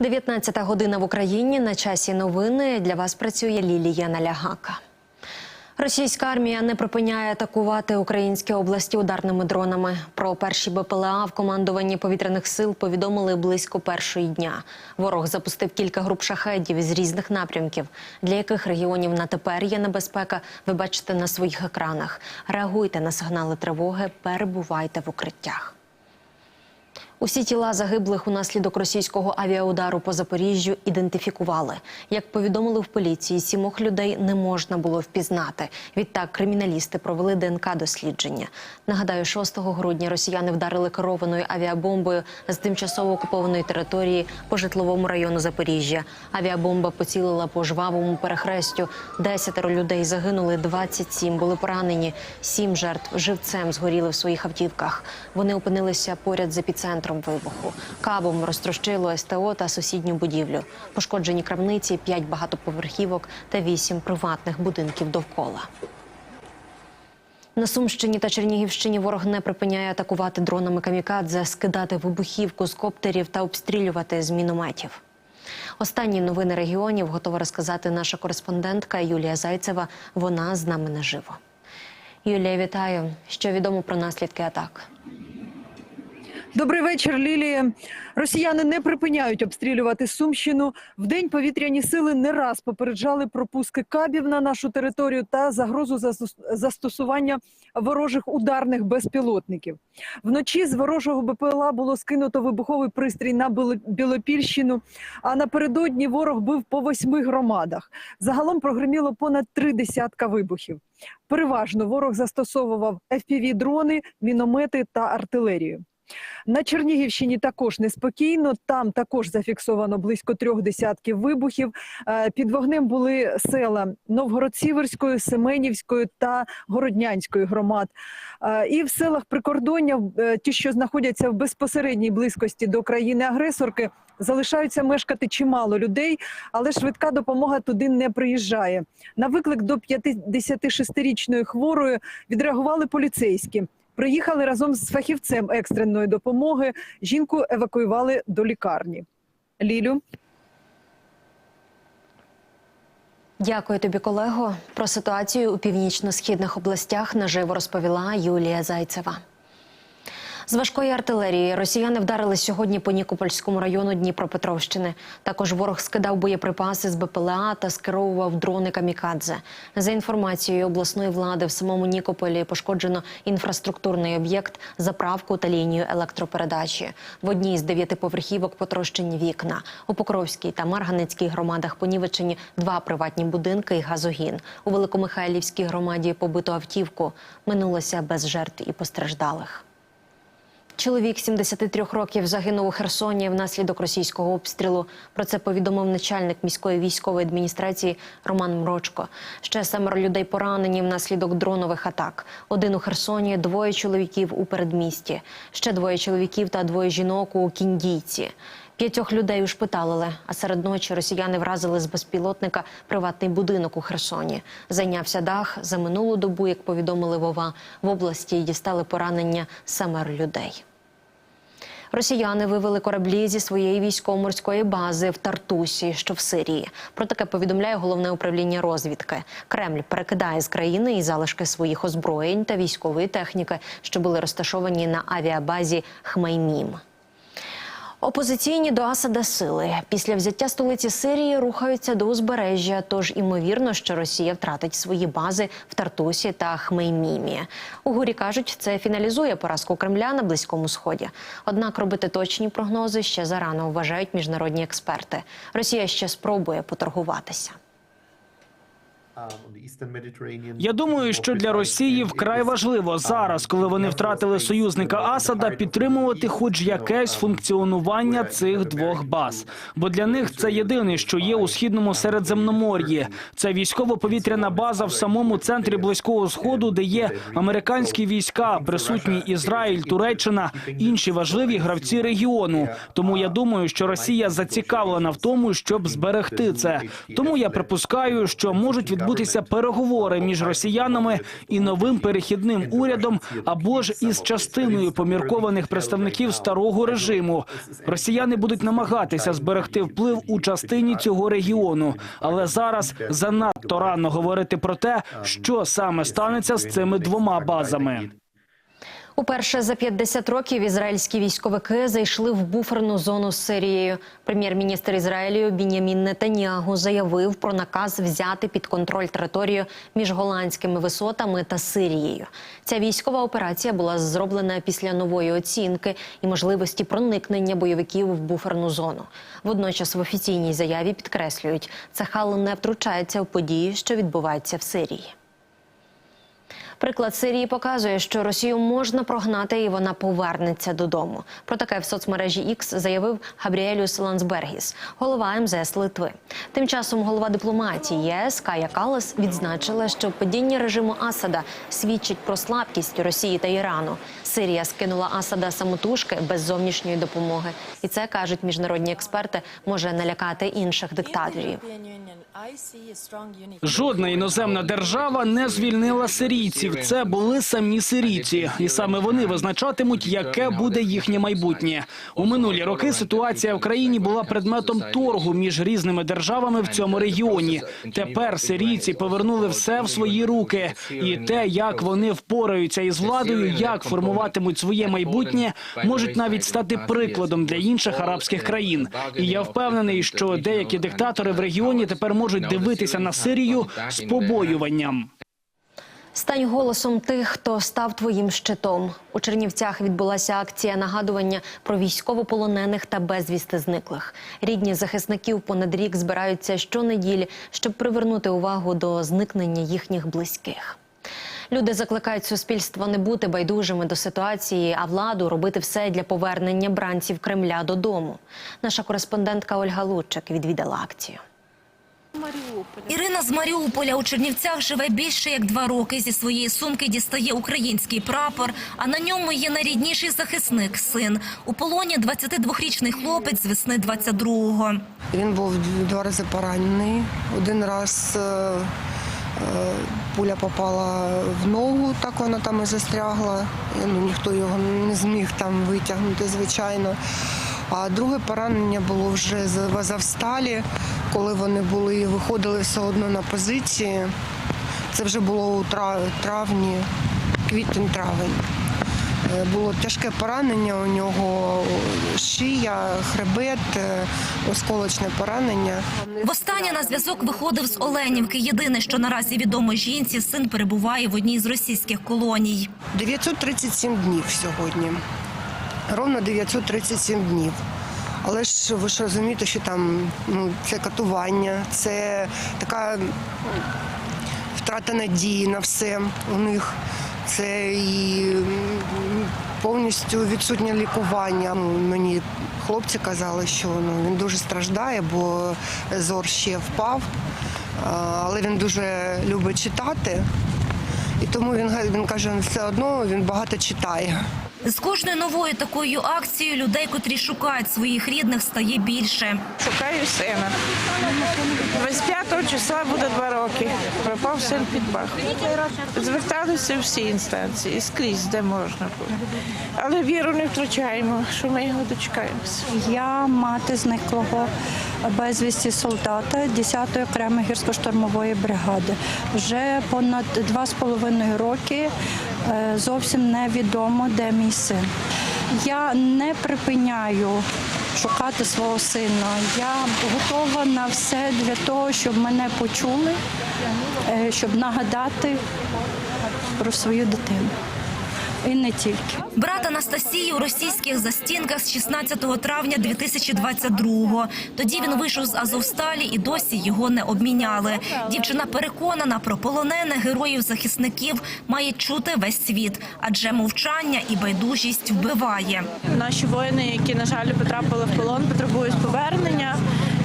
19 година в Україні. На часі новини для вас працює Лілія Налягака. Російська армія не припиняє атакувати українські області ударними дронами. Про перші БПЛА в командуванні повітряних сил повідомили близько першої дня. Ворог запустив кілька груп шахедів із різних напрямків. Для яких регіонів на тепер є небезпека, ви бачите на своїх екранах. Реагуйте на сигнали тривоги, перебувайте в укриттях. Усі тіла загиблих унаслідок російського авіаудару по Запоріжжю ідентифікували. Як повідомили в поліції, сімох людей не можна було впізнати. Відтак криміналісти провели ДНК-дослідження. Нагадаю, 6 грудня росіяни вдарили керованою авіабомбою з тимчасово окупованої території по житловому району Запоріжжя. Авіабомба поцілила по жвавому перехрестю. Десятеро людей загинули, 27 були поранені. Сім жертв живцем згоріли в своїх автівках. Вони опинилися поряд з епіцентром вибуху. Кабом розтрощило СТО та сусідню будівлю. Пошкоджені крамниці, п'ять багатоповерхівок та вісім приватних будинків довкола. На Сумщині та Чернігівщині ворог не припиняє атакувати дронами камікадзе, скидати вибухівку з коптерів та обстрілювати з мінометів. Останні новини регіонів готова розказати наша кореспондентка Юлія Зайцева. Вона з нами наживо. Юлія, вітаю. Що відомо про наслідки атак? Добрий вечір, Лілія. Росіяни не припиняють обстрілювати Сумщину. Вдень повітряні сили не раз попереджали про пуски кабів на нашу територію та загрозу застос- застосування ворожих ударних безпілотників. Вночі з ворожого БПЛА було скинуто вибуховий пристрій на Біло- Білопільщину. А напередодні ворог бив по восьми громадах. Загалом прогреміло понад три десятка вибухів. Переважно ворог застосовував FPV-дрони, міномети та артилерію. На Чернігівщині також неспокійно. Там також зафіксовано близько трьох десятків вибухів. Е, Під вогнем були села Новгород-Сіверської, Семенівської та Городнянської громад. Е, І в селах прикордоння, е, ті, що знаходяться в безпосередній близькості до країни-агресорки, залишаються мешкати чимало людей, але швидка допомога туди не приїжджає. На виклик до 56-річної хворої відреагували поліцейські. Приїхали разом з фахівцем екстреної допомоги. Жінку евакуювали до лікарні. Лілю. Дякую тобі, колего. Про ситуацію у північно-східних областях наживо розповіла Юлія Зайцева. З важкої артилерії росіяни вдарили сьогодні по Нікопольському району Дніпропетровщини. Також ворог скидав боєприпаси з БПЛА та скеровував дрони камікадзе. За інформацією обласної влади, в самому Нікополі пошкоджено інфраструктурний об'єкт, заправку та лінію електропередачі. В одній з дев'яти поверхівок потрощені вікна. У Покровській та Марганецькій громадах понівечені два приватні будинки і газогін. У Великомихайлівській громаді побито автівку. Минулося без жертв і постраждалих. Чоловік 73 років загинув у Херсоні внаслідок російського обстрілу. Про це повідомив начальник міської військової адміністрації Роман Мрочко. Ще семеро людей поранені внаслідок дронових атак. Один у Херсоні, двоє чоловіків у передмісті. Ще двоє чоловіків та двоє жінок у Кіндійці. П'ятьох людей ушпиталили, а серед ночі росіяни вразили з безпілотника приватний будинок у Херсоні. Зайнявся дах. За минулу добу, як повідомили Вова, в області дістали поранення семеро людей. Росіяни вивели кораблі зі своєї військово-морської бази в Тартусі, що в Сирії. Про таке повідомляє головне управління розвідки. Кремль перекидає з країни і залишки своїх озброєнь та військової техніки, що були розташовані на авіабазі Хмеймім. Опозиційні до Асада сили після взяття столиці Сирії рухаються до узбережжя. Тож імовірно, що Росія втратить свої бази в Тартусі та Хмеймімі. У гурі кажуть, це фіналізує поразку Кремля на близькому сході. Однак робити точні прогнози ще зарано вважають міжнародні експерти. Росія ще спробує поторгуватися. Я думаю, що для Росії вкрай важливо зараз, коли вони втратили союзника Асада, підтримувати хоч якесь функціонування цих двох баз. Бо для них це єдине, що є у східному Середземномор'ї. Це військово-повітряна база в самому центрі близького сходу, де є американські війська, присутні Ізраїль, Туреччина, інші важливі гравці регіону. Тому я думаю, що Росія зацікавлена в тому, щоб зберегти це. Тому я припускаю, що можуть відбутися відбутися переговори між росіянами і новим перехідним урядом або ж із частиною поміркованих представників старого режиму. Росіяни будуть намагатися зберегти вплив у частині цього регіону, але зараз занадто рано говорити про те, що саме станеться з цими двома базами. Уперше за 50 років ізраїльські військовики зайшли в буферну зону з Сирією. Прем'єр-міністр Ізраїлю Бінямін Нетаньягу заявив про наказ взяти під контроль територію між голландськими висотами та Сирією. Ця військова операція була зроблена після нової оцінки і можливості проникнення бойовиків в буферну зону. Водночас в офіційній заяві підкреслюють, Цахал не втручається в події, що відбуваються в Сирії. Приклад Сирії показує, що Росію можна прогнати, і вона повернеться додому. Про таке в соцмережі X заявив Габріелюс Лансбергіс, голова МЗС Литви. Тим часом голова дипломатії ЄС Кая Калас відзначила, що падіння режиму Асада свідчить про слабкість Росії та Ірану. Сирія скинула Асада самотужки без зовнішньої допомоги, і це кажуть міжнародні експерти, може налякати інших диктаторів. Жодна іноземна держава не звільнила сирійців. Це були самі сирійці, і саме вони визначатимуть, яке буде їхнє майбутнє. У минулі роки ситуація в країні була предметом торгу між різними державами в цьому регіоні. Тепер сирійці повернули все в свої руки, і те, як вони впораються із владою, як формуватимуть своє майбутнє, можуть навіть стати прикладом для інших арабських країн. І я впевнений, що деякі диктатори в регіоні тепер можуть дивитися на Сирію з побоюванням. Стань голосом тих, хто став твоїм щитом. У Чернівцях відбулася акція нагадування про військовополонених та безвісти зниклих. Рідні захисників понад рік збираються щонеділі, щоб привернути увагу до зникнення їхніх близьких. Люди закликають суспільство не бути байдужими до ситуації, а владу робити все для повернення бранців Кремля додому. Наша кореспондентка Ольга Лучик відвідала акцію. Ірина з Маріуполя у Чернівцях живе більше як два роки. Зі своєї сумки дістає український прапор, а на ньому є найрідніший захисник – син. У полоні 22-річний хлопець з весни 22-го. Він був два рази поранений. Один раз е, е, пуля попала в ногу, так вона там і застрягла. Ну, ніхто його не зміг там витягнути, звичайно. А друге поранення було вже з- в Азовсталі, коли вони були і виходили все одно на позиції. Це вже було у травні, квітень-травень. Е, Було тяжке поранення у нього, шия, хребет, е, осколочне поранення. Востаннє на зв'язок виходив з Оленівки. Єдине, що наразі відомо жінці, син перебуває в одній з російських колоній. 937 днів сьогодні. Ровно 937 днів. Але ж ви ж розумієте, що там ну, це катування, це така втрата надії на все у них. Це і повністю відсутнє лікування. Ну, Мені хлопці казали, що ну, він дуже страждає, бо зор ще впав. Але він дуже любить читати. І тому він, він каже, він все одно він багато читає. З кожною новою такою акцією людей, котрі шукають своїх рідних, стає більше. Шукаю сина. 25 числа буде два роки. Пропав син під Бахмут. Зверталися всі інстанції, скрізь, де можна було. Але віру не втрачаємо, що ми його дочекаємося. Я мати зниклого безвісті солдата 10-ї окремої гірсько-штурмової бригади. Вже понад два з половиною роки зовсім невідомо, де мій син. Я не припиняю шукати свого сина. Я готова на все для того, щоб мене почули, е, щоб нагадати про свою дитину. І не тільки. Брат Анастасії у російських застінках з 16 травня 2022-го. Тоді він вийшов з Азовсталі і досі його не обміняли. Дівчина переконана, про полонених героїв-захисників має чути весь світ, адже мовчання і байдужість вбиває. Наші воїни, які, на жаль, потрапили в полон, потребують повернення.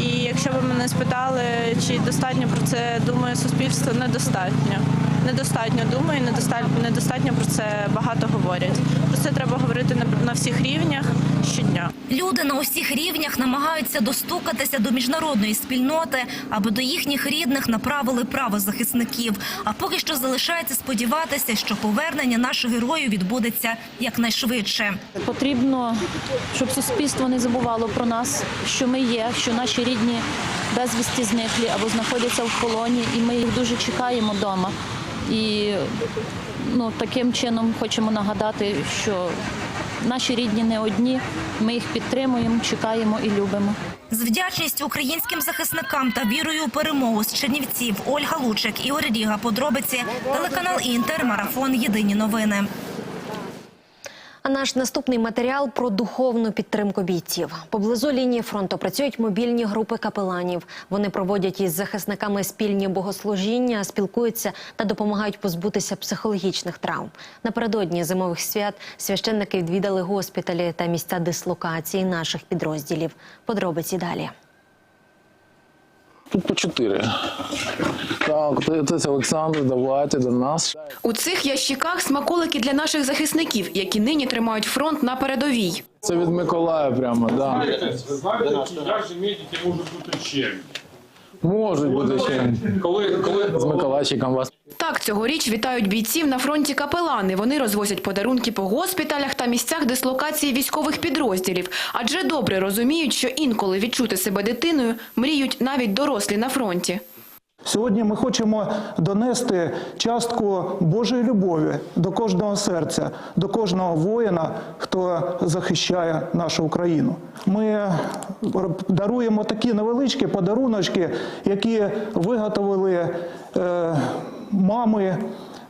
І якщо ви мене спитали, чи достатньо про це думає суспільство, недостатньо. Недостатньо думаю, недостатньо, недостатньо про це багато говорять. Про це треба говорити на, на всіх рівнях щодня. Люди на усіх рівнях намагаються достукатися до міжнародної спільноти, аби до їхніх рідних направили правозахисників. А поки що залишається сподіватися, що повернення наших героїв відбудеться якнайшвидше. Потрібно, щоб суспільство не забувало про нас, що ми є, що наші рідні безвісті зниклі або знаходяться в полоні, і ми їх дуже чекаємо вдома. І ну, таким чином хочемо нагадати, що наші рідні не одні, ми їх підтримуємо, чекаємо і любимо. З вдячністю українським захисникам та вірою у перемогу з Чернівців Ольга Лучик, Ігор Ріга. Подробиці телеканал Інтер. Марафон. Єдині новини. А наш наступний матеріал про духовну підтримку бійців. Поблизу лінії фронту працюють мобільні групи капеланів. Вони проводять із захисниками спільні богослужіння, спілкуються та допомагають позбутися психологічних травм. Напередодні зимових свят священники відвідали госпіталі та місця дислокації наших підрозділів. Подробиці далі. Тут по чотири. Так, це Олександр, давайте до нас. У цих ящиках смаколики для наших захисників, які нині тримають фронт на передовій. Це від Миколая прямо, да. Ви знаєте, як же медики можуть бути чемні? Можуть бути ще Коли, коли з Миколайчиком вас. Так цьогоріч вітають бійців на фронті капелани. Вони розвозять подарунки по госпіталях та місцях дислокації військових підрозділів, адже добре розуміють, що інколи відчути себе дитиною мріють навіть дорослі на фронті. Сьогодні ми хочемо донести частку Божої любові до кожного серця, до кожного воїна, хто захищає нашу Україну. Ми даруємо такі невеличкі подаруночки, які виготовили е, мами,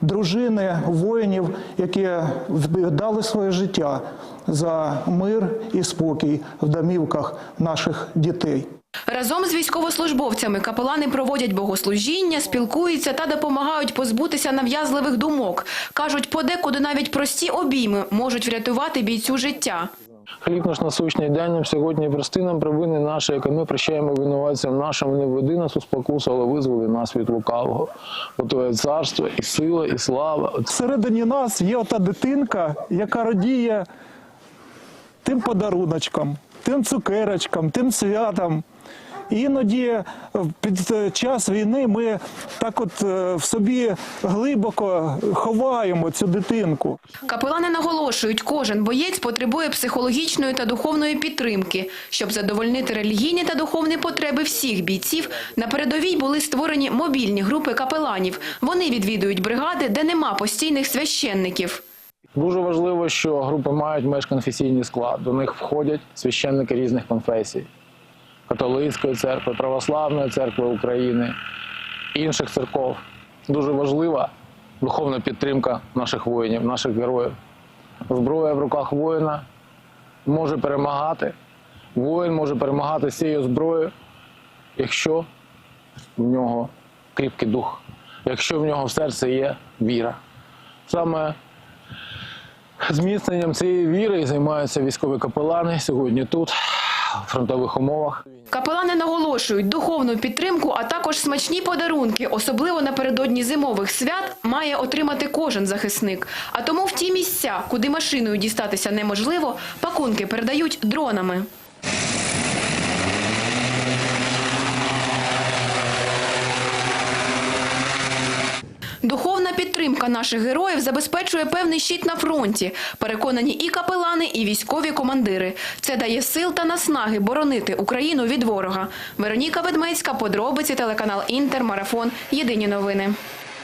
дружини воїнів, які віддали своє життя за мир і спокій в домівках наших дітей. Разом з військовослужбовцями капелани проводять богослужіння, спілкуються та допомагають позбутися нав'язливих думок. Кажуть, подекуди навіть прості обійми можуть врятувати бійцю життя. Хліб наш насущний день нам сьогодні прости нам провини наші, як і ми прощаємо винуватцям нашим, не введи нас у спокусу, але визволи нас від лукавого. Бо Твоє царство і сила, і слава. Всередині нас є ота дитинка, яка радіє тим подаруночкам, тим цукерочкам, тим святам. Іноді е, під е, час війни ми так от е, в собі глибоко ховаємо цю дитинку. Капелани наголошують, кожен боєць потребує психологічної та духовної підтримки. Щоб задовольнити релігійні та духовні потреби всіх бійців, на передовій були створені мобільні групи капеланів. Вони відвідують бригади, де нема постійних священників. Дуже важливо, що групи мають межконфесійний склад. До них входять священники різних конфесій: католицької церкви, православної церкви України, інших церков. Дуже важлива духовна підтримка наших воїнів, наших героїв. Зброя в руках воїна може перемагати. Воїн може перемагати цією зброєю, якщо в нього кріпкий дух, якщо в нього в серці є віра. Саме Зміцненням цієї віри займаються військові капелани сьогодні тут, фронтових умовах. Капелани наголошують, духовну підтримку, а також смачні подарунки, особливо напередодні зимових свят, має отримати кожен захисник. А тому в ті місця, куди машиною дістатися неможливо, пакунки передають дронами. Духовна підтримка наших героїв забезпечує певний щит на фронті. Переконані і капелани, і військові командири. Це дає сил та наснаги боронити Україну від ворога. Вероніка Ведмецька, подробиці, телеканал Інтер, Марафон. Єдині новини.